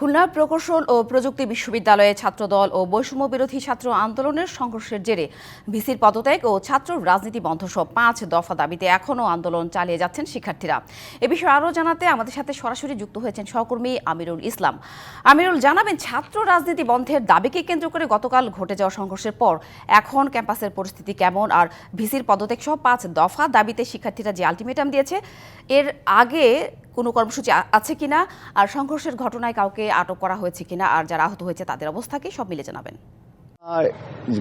খুলনা প্রকৌশল ও প্রযুক্তি বিশ্ববিদ্যালয়ে ছাত্রদল ও বৈষম্য বিরোধী ছাত্র আন্দোলনের সংঘর্ষের জেরে ভিসির পদত্যাগ ও ছাত্র রাজনীতি বন্ধসহ পাঁচ দফা দাবিতে এখনও আন্দোলন চালিয়ে যাচ্ছেন শিক্ষার্থীরা। এ বিষয়ে আরও জানাতে আমাদের সাথে সরাসরি যুক্ত হয়েছেন সহকর্মী আমিরুল ইসলাম। আমিরুল, জানাবেন ছাত্র রাজনীতি বন্ধের দাবিকে কেন্দ্র করে গতকাল ঘটে যাওয়া সংঘর্ষের পর এখন ক্যাম্পাসের পরিস্থিতি কেমন? আর ভিসির পদত্যাগ সহ পাঁচ দফা দাবিতে শিক্ষার্থীরা যে আলটিমেটাম দিয়েছে, এর আগে কোনো কর্মসূচি আছে কিনা? আর সংঘর্ষের ঘটনায় কাউকে আটক করা হয়েছে কিনা? আর যারা আহত হয়েছে তাদের অবস্থাকে সব মিলে জানাবেন।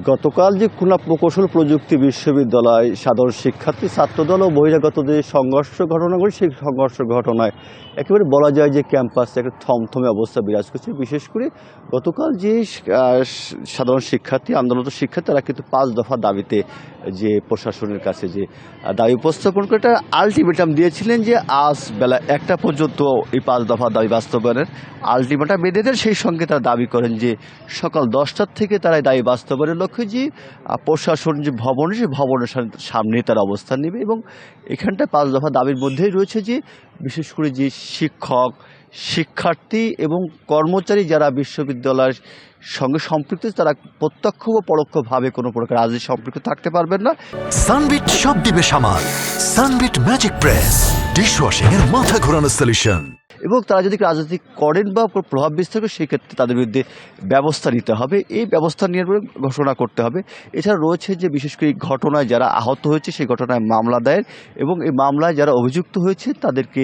গতকাল যে খুলনা প্রকৌশল প্রযুক্তি বিশ্ববিদ্যালয় সাধারণ শিক্ষার্থী, ছাত্রদল ও বহিরাগত যে সংঘর্ষ ঘটনাগুলি, সেই সংঘর্ষ ঘটনায় একেবারে বলা যায় যে ক্যাম্পাসে একটা থমথমে অবস্থা বিরাজ করছে। বিশেষ করে গতকাল যে সাধারণ শিক্ষার্থী আন্দোলনত শিক্ষার্থী, তারা কিন্তু পাঁচ দফা দাবিতে যে প্রশাসনের কাছে যে দাবি উপস্থাপন করে একটা আলটিমেটাম দিয়েছিলেন যে আজ বেলা একটা পর্যন্ত এই পাঁচ দফা দাবি বাস্তবায়নের আলটিমেটাম বেঁধে দেন সেই সঙ্গে তারা দাবি করেন যে সকাল দশটার থেকে তারা দায়ী বাস্তবায়নের লক্ষ্যে যে প্রশাসন যে ভবন, সেই ভবনের সাম- সামনে তারা অবস্থান নেবে এবং এখানটা পাঁচ দফা দাবির মধ্যেই রয়েছে যে, বিশেষ করে যে শিক্ষক, শিক্ষার্থী এবং কর্মচারী যারা বিশ্ববিদ্যালয়ের সঙ্গে সম্পৃক্ত, তারা প্রত্যক্ষ ও পরোক্ষভাবে কোনো প্রকার রাজনীতি সম্পৃক্ত থাকতে পারবেন না। সানবিট সব দিবে সামাল। সানবিট ম্যাজিক প্রেস, ডিশওয়াশিং এর মাথা ঘোরানো সলিউশন এবং তারা যদি রাজনীতি করেন বা প্রভাব বিস্তার করে সেক্ষেত্রে তাদের বিরুদ্ধে ব্যবস্থা নিতে হবে। এই ব্যবস্থা নেওয়ার পরে ঘোষণা করতে হবে। এছাড়া রয়েছে যে বিশেষ করে এই ঘটনায় যারা আহত হয়েছে, সেই ঘটনায় মামলা দায়ের এবং এই মামলায় যারা অভিযুক্ত হয়েছে, তাদেরকে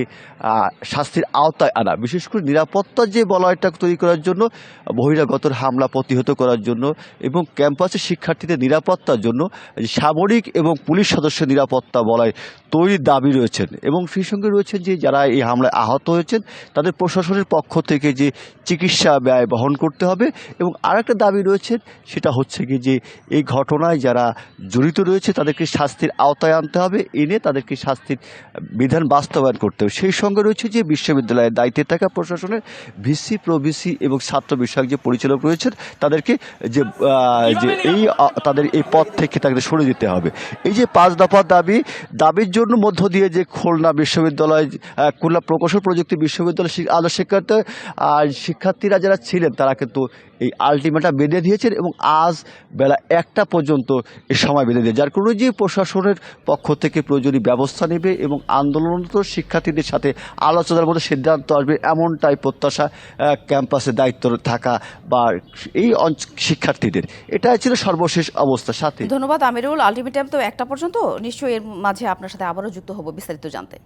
শাস্তির আওতায় আনা। বিশেষ করে নিরাপত্তার যে বলয়টা তৈরি করার জন্য, বহিরাগতর হামলা প্রতিহত করার জন্য এবং ক্যাম্পাসে শিক্ষার্থীদের নিরাপত্তার জন্য সামরিক এবং পুলিশ সদস্য নিরাপত্তা বলয় তৈরির দাবি রয়েছেন। এবং সেই সঙ্গে রয়েছেন যে যারা এই হামলায় আহত হয়েছেন তাদের প্রশাসনের পক্ষ থেকে যে চিকিৎসা ব্যয় বহন করতে হবে এবং আরেকটা দাবি রয়েছে, সেটা হচ্ছে কি যে এই ঘটনায় যারা জড়িত রয়েছে, তাদেরকে শাস্তির আওতায় আনতে হবে এনে তাদেরকে শাস্তির বিধান বাস্তবায়ন করতে হবে। সেই সঙ্গে রয়েছে যে বিশ্ববিদ্যালয়ের দায়িত্বে থাকা প্রশাসনের ভিসি, প্রভিসি এবং ছাত্র বিষয়ক যে পরিচালক রয়েছেন, তাদেরকে যে যে এই তাদের এই পদ থেকে তাদের সরে যেতে হবে। এই যে পাঁচ দফা দাবি, দাবির জন্য মধ্য দিয়ে যে খুলনা বিশ্ববিদ্যালয় খুলনা প্রকৌশল প্রযুক্তি বিশ্ববিদ্যালয় শি- আলো শিক্ষার্থী আর শিক্ষার্থীরা যারা ছিলেন, তারা কিন্তু এই আলটিমেটা বেঁধে দিয়েছেন এবং আজ বেলা একটা পর্যন্ত এই সময় বেঁধে দিয়ে যার কারণে যে প্রশাসনের পক্ষ থেকে প্রয়োজনীয় ব্যবস্থা নেবে এবং আন্দোলনরত শিক্ষার্থীদের সাথে আলোচনার মধ্যে সিদ্ধান্ত আসবে এমনটাই প্রত্যাশা ক্যাম্পাসে দায়িত্ব থাকা বা এই শিক্ষার্থীদের। এটাই ছিল সর্বশেষ অবস্থা। সাথে ধন্যবাদ আমিরুল। আলটিমেটাম তো একটা পর্যন্ত। নিশ্চয়ই এর মাঝে আপনার সাথে আবারও যুক্ত হব বিস্তারিত জানতে।